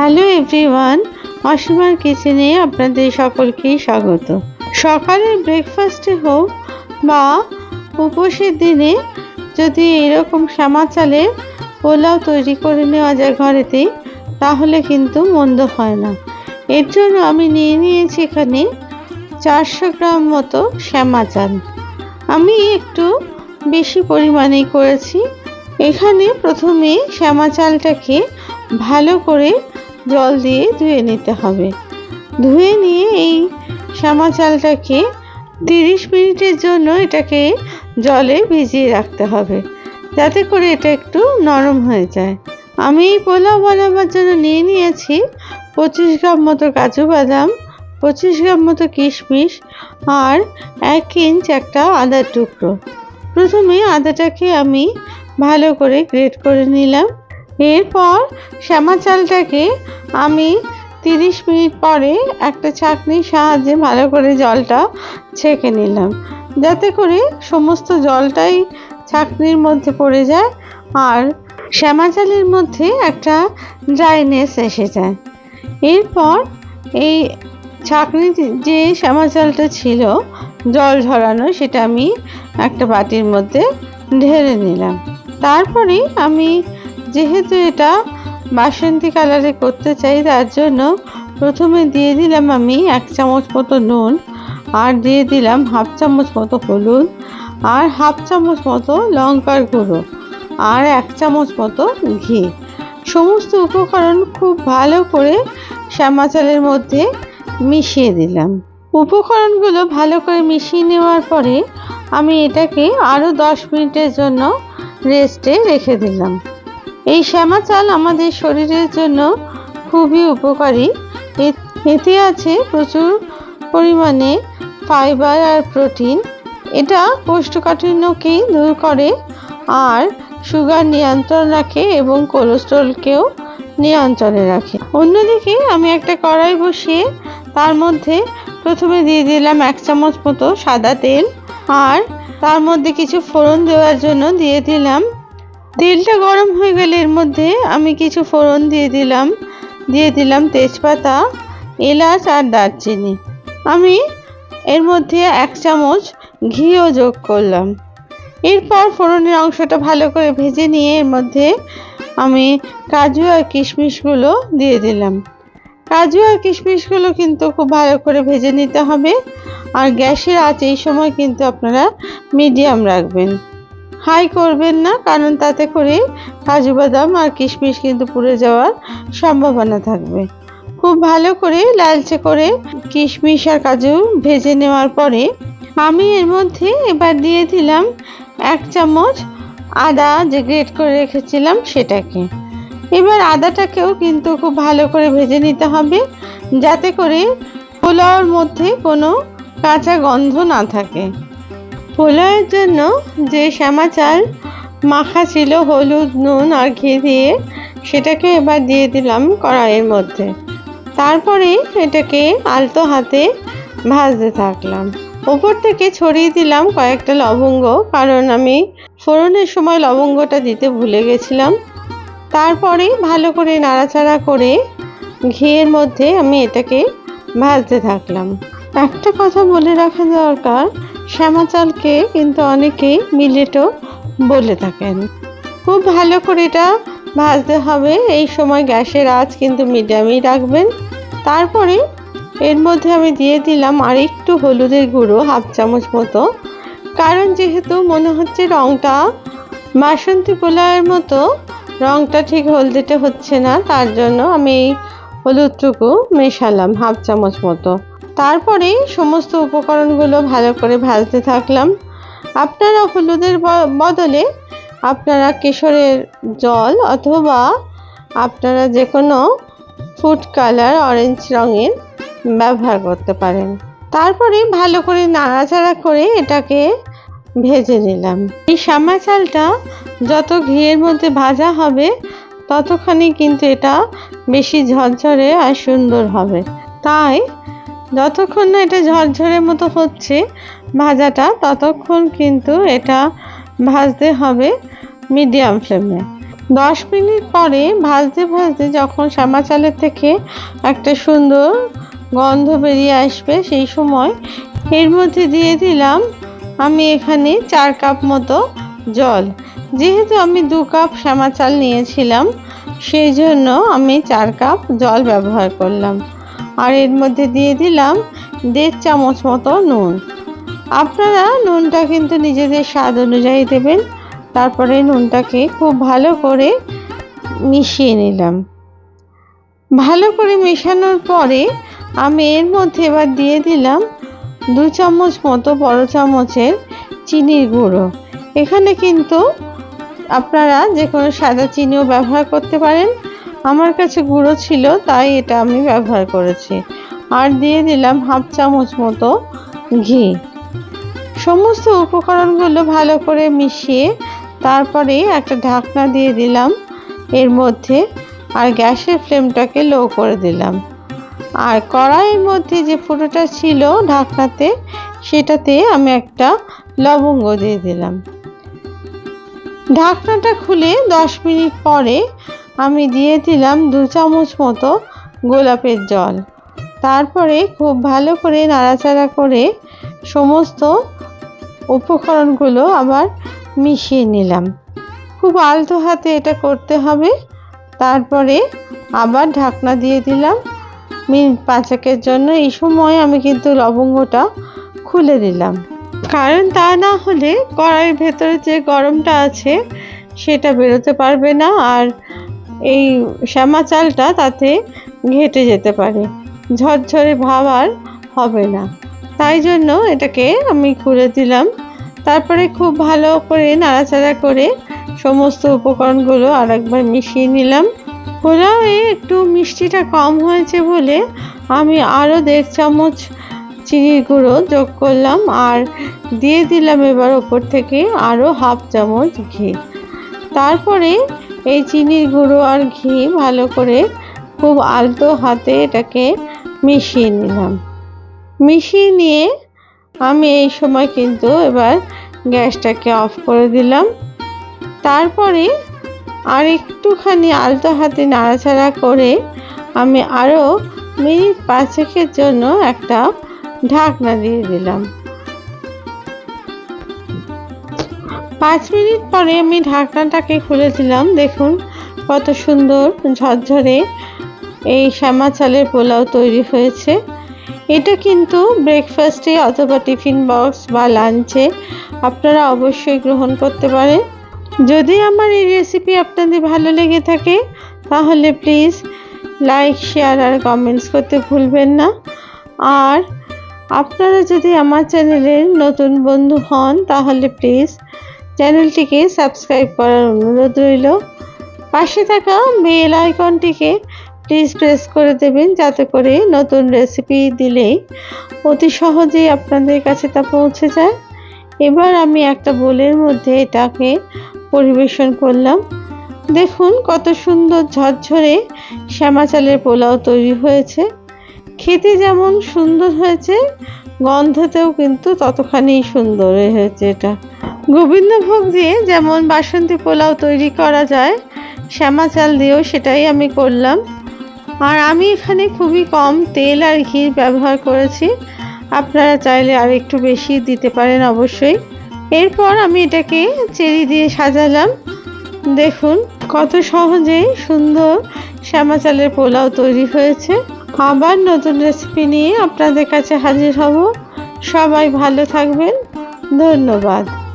Hello everyone, অসীমার কিচেনে আপনাদের সকলকেই স্বাগত। সকালের ব্রেকফাস্টে হোক বা উপোসের দিনে যদি এরকম শ্যামা চালের পোলাও তৈরি করে নেওয়া যায় ঘরেতেই তাহলে কিন্তু মন্দ হয় না। এর জন্য আমি নিয়ে নিয়েছি এখানে চারশো গ্রাম মতো শ্যামা চাল আমি একটু বেশি পরিমাণেই করেছি। এখানে প্রথমে শ্যামা চালটাকে ভালো করে জল দিয়ে ধুয়ে নিতে হবে। ধুয়ে নিয়ে এই শ্যামা চালটাকে তিরিশ মিনিটের জন্য এটাকে জলে ভিজিয়ে রাখতে হবে, যাতে করে এটা একটু নরম হয়ে যায়। আমি এই পোলাও বানাবার জন্য নিয়ে নিয়েছি পঁচিশ গ্রাম মতো কাজু বাদাম, পঁচিশ গ্রাম মতো কিশমিশ আর এক ইঞ্চ একটা আদার টুকরো। প্রথমে আদাটাকে আমি ভালো করে গ্রেট করে নিলাম। এরপর শ্যামা চালটাকে আমি তিরিশ মিনিট পরে একটা ছাঁকনির সাহায্যে ভালো করে জলটা ছেঁকে নিলাম। যাতে করে সমস্ত জলটাই ছাঁকনির মধ্যে পড়ে যায় আর শ্যামা চালের মধ্যে একটা ড্রাইনেস এসে যায়। এরপর এই ছাঁকনি যে শ্যামা চালটা ছিল জল ঝরানো, সেটা আমি একটা বাটির মধ্যে ঢেলে নিলাম। তারপরে আমি যেহেতু এটা বাসন্তী কালারে করতে চাই, তার জন্য প্রথমে দিয়ে দিলাম আমি এক চামচ মতো নুন আর দিয়ে দিলাম হাফ চামচ মতো হলুদ আর হাফ চামচ মতো লঙ্কার গুঁড়ো আর এক চামচ মতো ঘি। সমস্ত উপকরণ খুব ভালো করে শ্যামা চালের মধ্যে মিশিয়ে দিলাম। উপকরণগুলো ভালো করে মিশিয়ে নেওয়ার পরে আমি এটাকে আরও দশ মিনিটের জন্য রেস্টে রেখে দিলাম। এই শ্যামা চাল আমাদের শরীরের জন্য খুবই উপকারী। এতে আছে প্রচুর পরিমাণে ফাইবার আর প্রোটিন। এটা কোষ্ঠকাঠিন্যকেই দূর করে আর সুগার নিয়ন্ত্রণ রাখে এবং কোলেস্ট্রলকেও নিয়ন্ত্রণে রাখে। অন্যদিকে আমি একটা কড়াই বসিয়ে তার মধ্যে প্রথমে দিয়ে দিলাম এক চামচ মতো সাদা তেল আর তার মধ্যে কিছু ফোড়ন দেওয়ার জন্য দিয়ে দিলাম তেলটা গরম হয়ে গেলে এর মধ্যে আমি কিছু ফোড়ন দিয়ে দিলাম দিয়ে দিলাম তেজপাতা, এলাচ আর দারচিনি। আমি এর মধ্যে এক চামচ ঘিও যোগ করলাম। এরপর ফোড়নের অংশটা ভালো করে ভেজে নিয়ে এর মধ্যে আমি কাজু আর কিশমিশগুলো দিয়ে দিলাম। কাজু আর কিশমিশগুলো কিন্তু খুব ভালো করে ভেজে নিতে হবে। আর গ্যাসের আঁচ এই সময় কিন্তু আপনারা মিডিয়াম রাখবেন। হাই করবেন না, কারণ তাতে করে কাজু বাদাম আর কিশমিশ কিন্তু পুড়ে যাওয়ার সম্ভাবনা থাকবে। খুব ভালো করে লালচে করে কিশমিশ আর কাজু ভেজে নেওয়ার পরে আমি এর মধ্যে এবার দিয়ে দিলাম এক চামচ আদা যে গ্রেট করে রেখেছিলাম সেটাকে। এবার আদাটাকেও কিন্তু খুব ভালো করে ভেজে নিতে হবে, যাতে করে পোলাওর মধ্যে কোনো কাঁচা গন্ধ না থাকে। পোলাওয়ের জন্য যে শ্যামা চাল মাখা ছিল হলুদ, নুন আর ঘি দিয়ে, সেটাকে এবার দিয়ে দিলাম কড়াইয়ের মধ্যে। তারপরে এটাকে আলতো হাতে ভাজতে থাকলাম। ওপর থেকে ছড়িয়ে দিলাম কয়েকটা লবঙ্গ, কারণ আমি ফোড়নের সময় লবঙ্গটা দিতে ভুলে গেছিলাম। তারপরে ভালো করে নাড়াচাড়া করে ঘিয়ের মধ্যে আমি এটাকে ভাজতে থাকলাম। একটা কথা বলে রাখা দরকার শ্যামা চালকে কিন্তু অনেকেই মিলেটও বলে থাকেন। খুব ভালো করে এটা ভাজতে হবে। এই সময় গ্যাসের আঁচ কিন্তু মিডিয়ামই রাখবেন। তারপরে এর মধ্যে আমি দিয়ে দিলাম আর একটু হলুদের গুঁড়ো, হাফ চামচ মতো। কারণ যেহেতু মনে হচ্ছে রঙটা বাসন্তী পোলাওয়ের মতো রঙটা ঠিক হলদেটে হচ্ছে না, তার জন্য আমি হলুদটুকু মেশালাম, হাফ চামচ মতো। তারপরে সমস্ত উপকরণগুলো ভালো করে ভাজতে থাকলাম। আপনারা হলুদের বদলে আপনারা কেশরের জল অথবা আপনারা যে কোনো ফুড কালার অরেঞ্জ রঙের ব্যবহার করতে পারেন। তারপরে ভালো করে নাড়াচাড়া করে এটাকে ভেজে নিলাম। এই শ্যামা চালটা যত ঘিয়ের মধ্যে ভাজা হবে, ততখানি কিন্তু এটা বেশি ঝরঝরে আর সুন্দর হবে। তাই যতক্ষণ না এটা ঝরঝরের মতো হচ্ছে ভাজাটা, ততক্ষণ কিন্তু এটা ভাজতে হবে মিডিয়াম ফ্লেমে দশ মিনিট পরে ভাজতে ভাজতে যখন শ্যামা চালের থেকে একটা সুন্দর গন্ধ বেরিয়ে আসবে, সেই সময় এর মধ্যে দিয়ে দিলাম আমি এখানে চার কাপ মতো জল। যেহেতু আমি দু কাপ শ্যামা চাল নিয়েছিলাম, সেই জন্য আমি চার কাপ জল ব্যবহার করলাম। আর এর মধ্যে দিয়ে দিলাম দেড় চামচ মতো নুন। আপনারা নুনটা কিন্তু নিজেদের স্বাদ অনুযায়ী দেবেন। তারপরে নুনটাকে খুব ভালো করে মিশিয়ে নিলাম। ভালো করে মেশানোর পরে আমি এর মধ্যে এবার দিয়ে দিলাম দু চামচ মতো বড় চামচের চিনির গুঁড়ো। এখানে কিন্তু আপনারা যে কোনো সাদা চিনিও ব্যবহার করতে পারেন। আমার কাছে গুঁড়ো ছিল, তাই এটা আমি ব্যবহার করেছি। আর দিয়ে দিলাম হাফ চামচ মতো ঘি। সমস্ত উপকরণগুলো ভালো করে মিশিয়ে তারপরে একটা ঢাকনা দিয়ে দিলাম এর মধ্যে, আর গ্যাসের ফ্লেমটাকে লো করে দিলাম। আর কড়াইয়ের মধ্যে যে ফুটোটা ছিল ঢাকনাতে, সেটাতে আমি একটা লবঙ্গ দিয়ে দিলাম। ঢাকনাটা খুলে দশ মিনিট পরে আমি দিয়ে দিলাম দু চামচ মতো গোলাপের জল। তারপরে খুব ভালো করে নাড়াচাড়া করে সমস্ত উপকরণগুলো আবার মিশিয়ে নিলাম। খুব আলতো হাতে এটা করতে হবে। তারপরে আবার ঢাকনা দিয়ে দিলাম। মিনিট পাঁচেকের জন্য এই সময় আমি কিন্তু লবঙ্গটা খুলে দিলাম কারণ তা না হলে কড়াইয়ের ভেতরে যে গরমটা আছে সেটা বেরোতে পারবে না। আর এই শ্যামা চালটা তাতে ঘেটে যেতে পারে। ঝরঝরে ভাব আর হবে না। তাই জন্য এটাকে আমি খুলে দিলাম। তারপরে খুব ভালো করে নাড়াচাড়া করে সমস্ত উপকরণগুলো আর একবার মিশিয়ে নিলাম। পোলাওয়ে একটু মিষ্টিটা কম হয়েছে বলে আমি আরও দেড় চামচ চিনির গুঁড়ো যোগ করলাম আর দিয়ে দিলাম এবার ওপর থেকে আরও হাফ চামচ ঘি। তারপরে এই চিনির গুঁড়ো আর ঘি ভালো করে খুব আলতো হাতে এটাকে মিশিয়ে নিলাম। মিশিয়ে নিয়ে আমি এই সময় কিন্তু এবার গ্যাসটাকে অফ করে দিলাম। তারপরে আর একটুখানি আলতো হাতে নাড়াচাড়া করে আমি আরও মিনিট পাঁচেকের জন্য একটা ঢাকনা দিয়ে দিলাম। পাঁচ মিনিট পরে আমি ঢাকনাটাকে খুলে দিলাম দেখুন কত সুন্দর ঝরঝরে এই শ্যামা চালের পোলাও তৈরি হয়েছে। এটা কিন্তু ব্রেকফাস্টে অথবা টিফিন বক্স বা লাঞ্চে আপনারা অবশ্যই গ্রহণ করতে পারেন। যদি আমার এই রেসিপি আপনাদের ভালো লেগে থাকে, তাহলে প্লিজ লাইক শেয়ার আর কমেন্টস করতে ভুলবেন না। আর আপনারা যদি আমার চ্যানেলের নতুন বন্ধু হন, তাহলে প্লিজ চ্যানেলটিকে সাবস্ক্রাইব করার অনুরোধ রইল। পাশে থাকা বেল আইকনটিকে প্লিজ প্রেস করে দেবেন যাতে করে নতুন রেসিপি দিলেই অতি সহজেই আপনাদের কাছে তা পৌঁছে যায়। এবার আমি একটা বোলের মধ্যে এটাকে পরিবেশন করলাম। দেখুন কত সুন্দর ঝরঝরে শ্যামা চালের পোলাও তৈরি হয়েছে। খেতে যেমন সুন্দর হয়েছে, গন্ধতেও কিন্তু ততখানি সুন্দর হয়েছে এটা। গোবিন্দভোগ দিয়ে যেমন বাসন্তী পোলাও তৈরি করা যায়, শ্যামা চাল দিয়েও সেটাই আমি করলাম। আর আমি এখানে খুবই কম তেল আর ঘি ব্যবহার করেছি। আপনারা চাইলে আর একটু বেশি দিতে পারেন অবশ্যই। এরপর আমি এটাকে চেরি দিয়ে সাজালাম। দেখুন, কত সহজেই সুন্দর শ্যামা চালের পোলাও তৈরি হয়েছে। আবার নতুন রেসিপি নিয়ে আপনাদের কাছে হাজির হব। সবাই ভালো থাকবেন। ধন্যবাদ।